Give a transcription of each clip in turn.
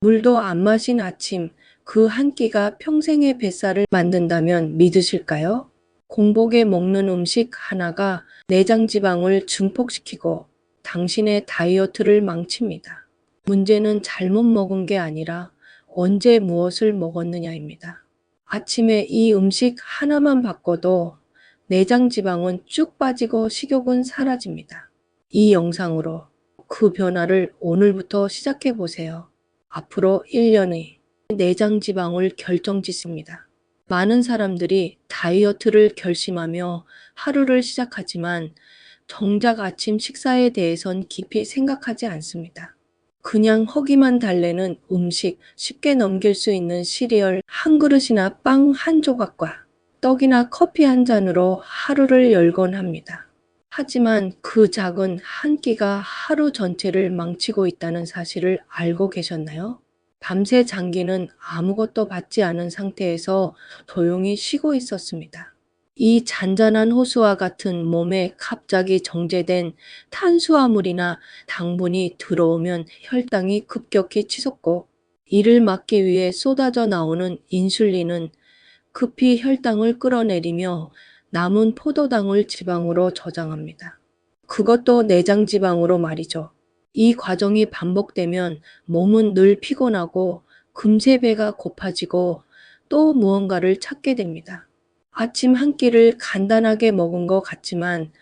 물도 안 마신 아침, 그 한 끼가 평생의 뱃살을 만든다면 믿으실까요? 공복에 먹는 음식 하나가 내장 지방을 증폭시키고 당신의 다이어트를 망칩니다. 문제는 잘못 먹은 게 아니라 언제 무엇을 먹었느냐입니다. 아침에 이 음식 하나만 바꿔도 내장 지방은 쭉 빠지고 식욕은 사라집니다. 이 영상으로 그 변화를 오늘부터 시작해 보세요. 앞으로 1년의 내장 지방을 결정짓습니다. 많은 사람들이 다이어트를 결심하며 하루를 시작하지만 정작 아침 식사에 대해선 깊이 생각하지 않습니다. 그냥 허기만 달래는 음식, 쉽게 넘길 수 있는 시리얼 한 그릇이나 빵 한 조각과 떡이나 커피 한 잔으로 하루를 열곤 합니다. 하지만 그 작은 한 끼가 하루 전체를 망치고 있다는 사실을 알고 계셨나요? 밤새 장기는 아무것도 받지 않은 상태에서 조용히 쉬고 있었습니다. 이 잔잔한 호수와 같은 몸에 갑자기 정제된 탄수화물이나 당분이 들어오면 혈당이 급격히 치솟고 이를 막기 위해 쏟아져 나오는 인슐린은 급히 혈당을 끌어내리며 남은 포도당을 지방으로 저장합니다. 그것도 내장 지방으로 말이죠. 이 과정이 반복되면 몸은 늘 피곤하고 금세 배가 고파지고 또 무언가를 찾게 됩니다. 아침 한 끼를 간단하게 먹은 것 같지만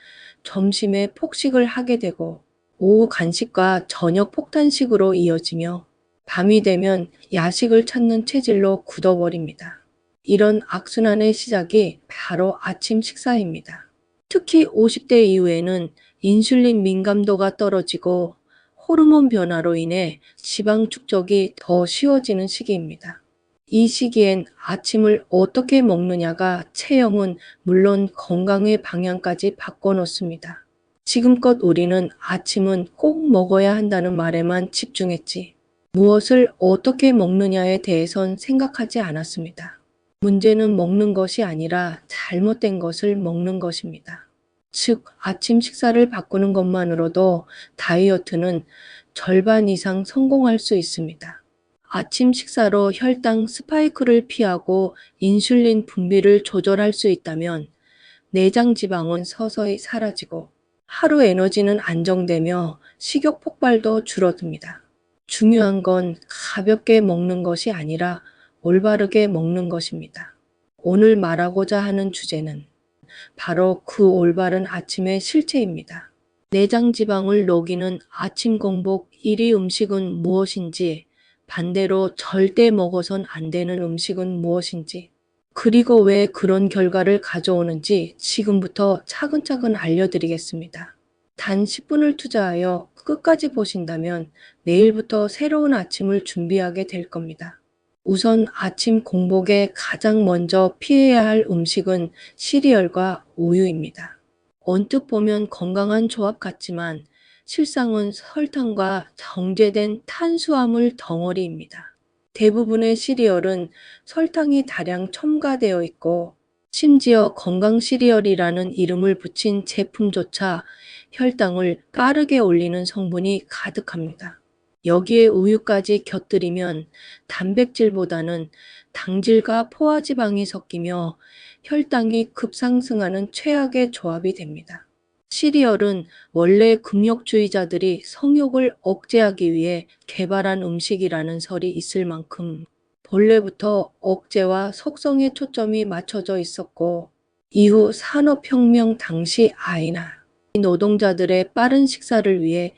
점심에 폭식을 하게 되고 오후 간식과 저녁 폭탄식으로 이어지며 밤이 되면 야식을 찾는 체질로 굳어버립니다. 이런 악순환의 시작이 바로 아침 식사입니다. 특히 50대 이후에는 인슐린 민감도가 떨어지고 호르몬 변화로 인해 지방 축적이 더 쉬워지는 시기입니다. 이 시기엔 아침을 어떻게 먹느냐가 체형은 물론 건강의 방향까지 바꿔놓습니다. 지금껏 우리는 아침은 꼭 먹어야 한다는 말에만 집중했지. 무엇을 어떻게 먹느냐에 대해선 생각하지 않았습니다. 문제는 먹는 것이 아니라 잘못된 것을 먹는 것입니다. 즉, 아침 식사를 바꾸는 것만으로도 다이어트는 절반 이상 성공할 수 있습니다. 아침 식사로 혈당 스파이크를 피하고 인슐린 분비를 조절할 수 있다면 내장 지방은 서서히 사라지고 하루 에너지는 안정되며 식욕 폭발도 줄어듭니다. 중요한 건 가볍게 먹는 것이 아니라 올바르게 먹는 것입니다. 오늘 말하고자 하는 주제는 바로 그 올바른 아침의 실체입니다. 내장 지방을 녹이는 아침 공복 1위 음식은 무엇인지, 반대로 절대 먹어선 안 되는 음식은 무엇인지, 그리고 왜 그런 결과를 가져오는지 지금부터 차근차근 알려드리겠습니다. 단 10분을 투자하여 끝까지 보신다면 내일부터 새로운 아침을 준비하게 될 겁니다. 우선 아침 공복에 가장 먼저 피해야 할 음식은 시리얼과 우유입니다. 언뜻 보면 건강한 조합 같지만 실상은 설탕과 정제된 탄수화물 덩어리입니다. 대부분의 시리얼은 설탕이 다량 첨가되어 있고 심지어 건강 시리얼이라는 이름을 붙인 제품조차 혈당을 빠르게 올리는 성분이 가득합니다. 여기에 우유까지 곁들이면 단백질보다는 당질과 포화지방이 섞이며 혈당이 급상승하는 최악의 조합이 됩니다. 시리얼은 원래 금욕주의자들이 성욕을 억제하기 위해 개발한 음식이라는 설이 있을 만큼 본래부터 억제와 속성에 초점이 맞춰져 있었고 이후 산업혁명 당시 아이나 노동자들의 빠른 식사를 위해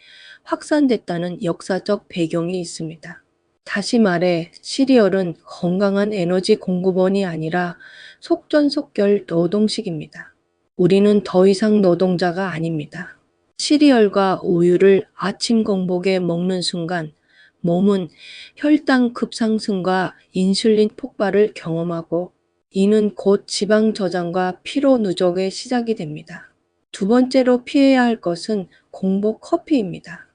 확산됐다는 역사적 배경이 있습니다. 다시 말해 시리얼은 건강한 에너지 공급원이 아니라 속전속결 노동식입니다. 우리는 더 이상 노동자가 아닙니다. 시리얼과 우유를 아침 공복에 먹는 순간 몸은 혈당 급상승과 인슐린 폭발을 경험하고 이는 곧 지방 저장과 피로 누적의 시작이 됩니다. 두 번째로 피해야 할 것은 공복 커피입니다.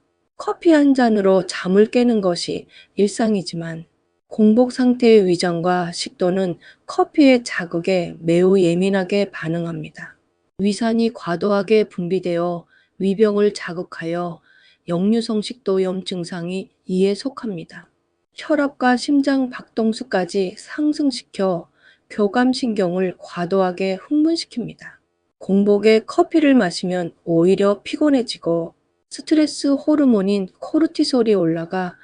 커피 한 잔으로 잠을 깨는 것이 일상이지만 공복 상태의 위장과 식도는 커피의 자극에 매우 예민하게 반응합니다. 위산이 과도하게 분비되어 위병을 자극하여 역류성 식도염 증상이 이에 속합니다. 혈압과 심장 박동수까지 상승시켜 교감신경을 과도하게 흥분시킵니다. 공복에 커피를 마시면 오히려 피곤해지고 스트레스 호르몬인 코르티솔이 올라가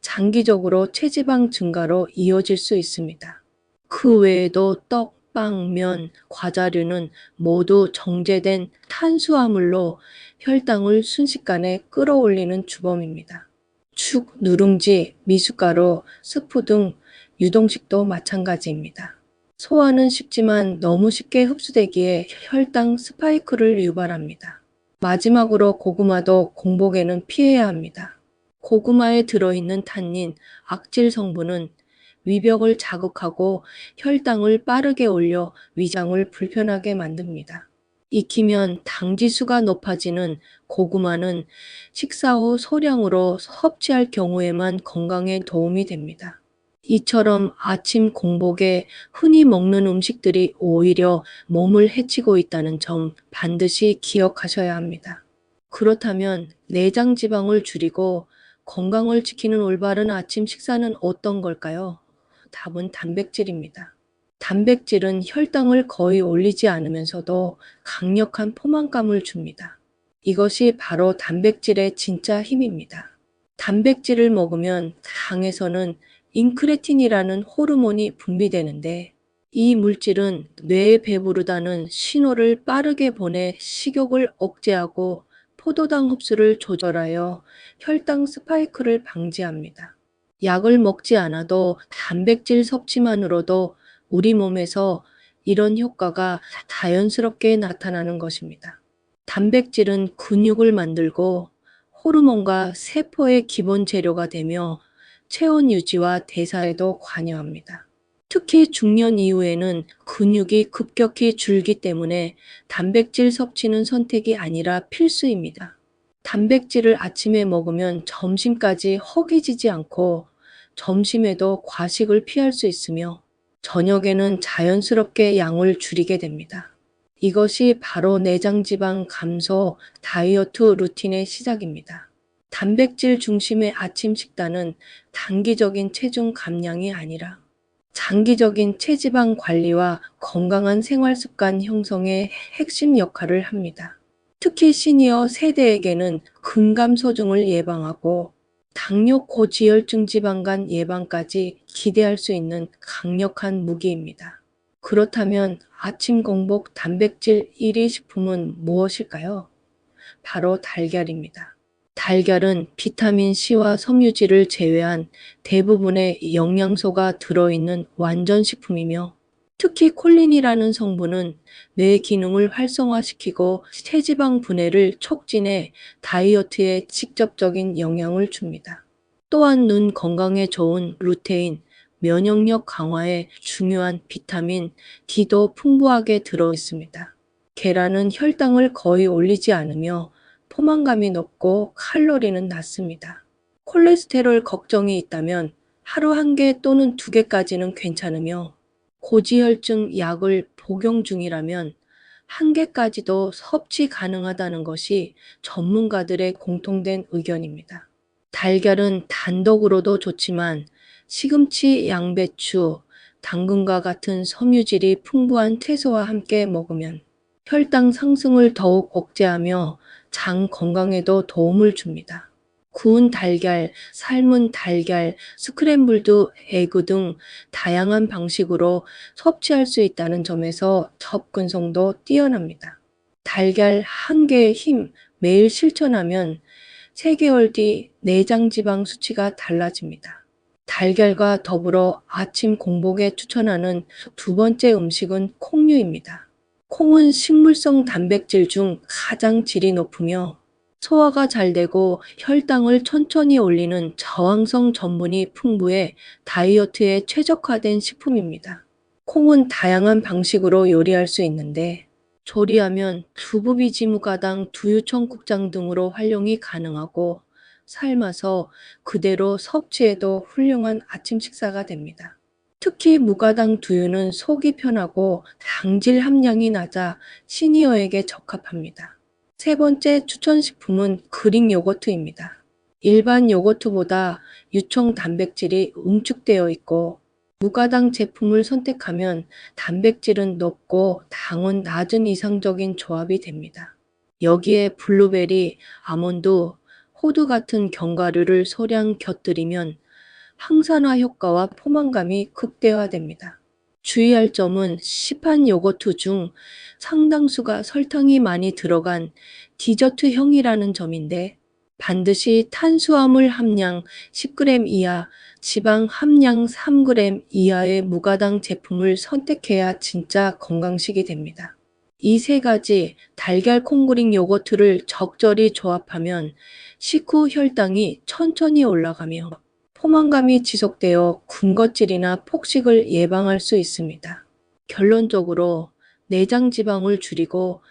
장기적으로 체지방 증가로 이어질 수 있습니다. 그 외에도 떡, 빵, 면, 과자류는 모두 정제된 탄수화물로 혈당을 순식간에 끌어올리는 주범입니다. 축, 누룽지, 미숫가루, 스프 등 유동식도 마찬가지입니다. 소화는 쉽지만 너무 쉽게 흡수되기에 혈당 스파이크를 유발합니다. 마지막으로 고구마도 공복에는 피해야 합니다. 고구마에 들어있는 탄닌, 악질 성분은 위벽을 자극하고 혈당을 빠르게 올려 위장을 불편하게 만듭니다. 익히면 당지수가 높아지는 고구마는 식사 후 소량으로 섭취할 경우에만 건강에 도움이 됩니다. 이처럼 아침 공복에 흔히 먹는 음식들이 오히려 몸을 해치고 있다는 점 반드시 기억하셔야 합니다. 그렇다면 내장 지방을 줄이고 건강을 지키는 올바른 아침 식사는 어떤 걸까요? 답은 단백질입니다. 단백질은 혈당을 거의 올리지 않으면서도 강력한 포만감을 줍니다. 이것이 바로 단백질의 진짜 힘입니다. 단백질을 먹으면 당에서는 인크레틴이라는 호르몬이 분비되는데 이 물질은 뇌에 배부르다는 신호를 빠르게 보내 식욕을 억제하고 포도당 흡수를 조절하여 혈당 스파이크를 방지합니다. 약을 먹지 않아도 단백질 섭취만으로도 우리 몸에서 이런 효과가 자연스럽게 나타나는 것입니다. 단백질은 근육을 만들고 호르몬과 세포의 기본 재료가 되며 체온 유지와 대사에도 관여합니다. 특히 중년 이후에는 근육이 급격히 줄기 때문에 단백질 섭취는 선택이 아니라 필수입니다. 단백질을 아침에 먹으면 점심까지 허기지지 않고 점심에도 과식을 피할 수 있으며 저녁에는 자연스럽게 양을 줄이게 됩니다. 이것이 바로 내장지방 감소 다이어트 루틴의 시작입니다. 단백질 중심의 아침 식단은 단기적인 체중 감량이 아니라 장기적인 체지방 관리와 건강한 생활 습관 형성에 핵심 역할을 합니다. 특히 시니어 세대에게는 근감소증을 예방하고 당뇨 고지혈증 지방간 예방까지 기대할 수 있는 강력한 무기입니다. 그렇다면 아침 공복 단백질 1위 식품은 무엇일까요? 바로 달걀입니다. 달걀은 비타민 C와 섬유질을 제외한 대부분의 영양소가 들어있는 완전 식품이며 특히 콜린이라는 성분은 뇌 기능을 활성화시키고 체지방 분해를 촉진해 다이어트에 직접적인 영향을 줍니다. 또한 눈 건강에 좋은 루테인, 면역력 강화에 중요한 비타민 D도 풍부하게 들어 있습니다. 계란은 혈당을 거의 올리지 않으며 포만감이 높고 칼로리는 낮습니다. 콜레스테롤 걱정이 있다면 하루 한 개 또는 두 개까지는 괜찮으며 고지혈증 약을 복용 중이라면 한 개까지도 섭취 가능하다는 것이 전문가들의 공통된 의견입니다. 달걀은 단독으로도 좋지만 시금치, 양배추, 당근과 같은 섬유질이 풍부한 채소와 함께 먹으면 혈당 상승을 더욱 억제하며 장 건강에도 도움을 줍니다. 구운 달걀, 삶은 달걀, 스크램블드 에그 등 다양한 방식으로 섭취할 수 있다는 점에서 접근성도 뛰어납니다. 달걀 한 개의 힘 매일 실천하면 3개월 뒤 내장 지방 수치가 달라집니다. 달걀과 더불어 아침 공복에 추천하는 두 번째 음식은 콩류입니다. 콩은 식물성 단백질 중 가장 질이 높으며 소화가 잘 되고 혈당을 천천히 올리는 저항성 전분이 풍부해 다이어트에 최적화된 식품입니다. 콩은 다양한 방식으로 요리할 수 있는데 조리하면 두부비지무가당 두유청국장 등으로 활용이 가능하고 삶아서 그대로 섭취해도 훌륭한 아침 식사가 됩니다. 특히 무가당 두유는 속이 편하고 당질 함량이 낮아 시니어에게 적합합니다. 세 번째 추천 식품은 그릭 요거트입니다. 일반 요거트보다 유청 단백질이 응축되어 있고 무가당 제품을 선택하면 단백질은 높고 당은 낮은 이상적인 조합이 됩니다. 여기에 블루베리, 아몬드, 호두 같은 견과류를 소량 곁들이면 항산화 효과와 포만감이 극대화됩니다. 주의할 점은 시판 요거트 중 상당수가 설탕이 많이 들어간 디저트형이라는 점인데 반드시 탄수화물 함량 10g 이하, 지방 함량 3g 이하의 무가당 제품을 선택해야 진짜 건강식이 됩니다. 이 세 가지 달걀 콩그릭 요거트를 적절히 조합하면 식후 혈당이 천천히 올라가며 포만감이 지속되어 군것질이나 폭식을 예방할 수 있습니다. 결론적으로 내장 지방을 줄이고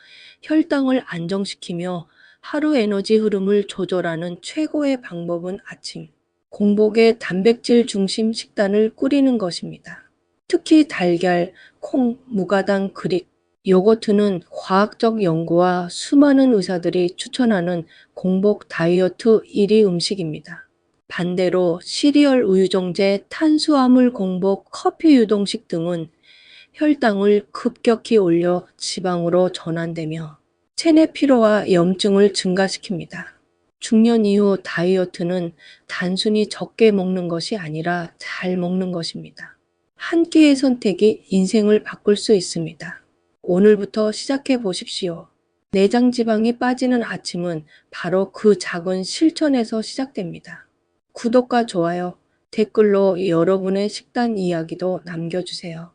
혈당을 안정시키며 하루 에너지 흐름을 조절하는 최고의 방법은 아침 공복에 단백질 중심 식단을 꾸리는 것입니다. 특히 달걀, 콩, 무가당 그릭, 요거트는 과학적 연구와 수많은 의사들이 추천하는 공복 다이어트 1위 음식입니다. 반대로 시리얼 우유정제, 탄수화물 공복, 커피 유동식 등은 혈당을 급격히 올려 지방으로 전환되며 체내 피로와 염증을 증가시킵니다. 중년 이후 다이어트는 단순히 적게 먹는 것이 아니라 잘 먹는 것입니다. 한 끼의 선택이 인생을 바꿀 수 있습니다. 오늘부터 시작해 보십시오. 내장 지방이 빠지는 아침은 바로 그 작은 실천에서 시작됩니다. 구독과 좋아요, 댓글로 여러분의 식단 이야기도 남겨주세요.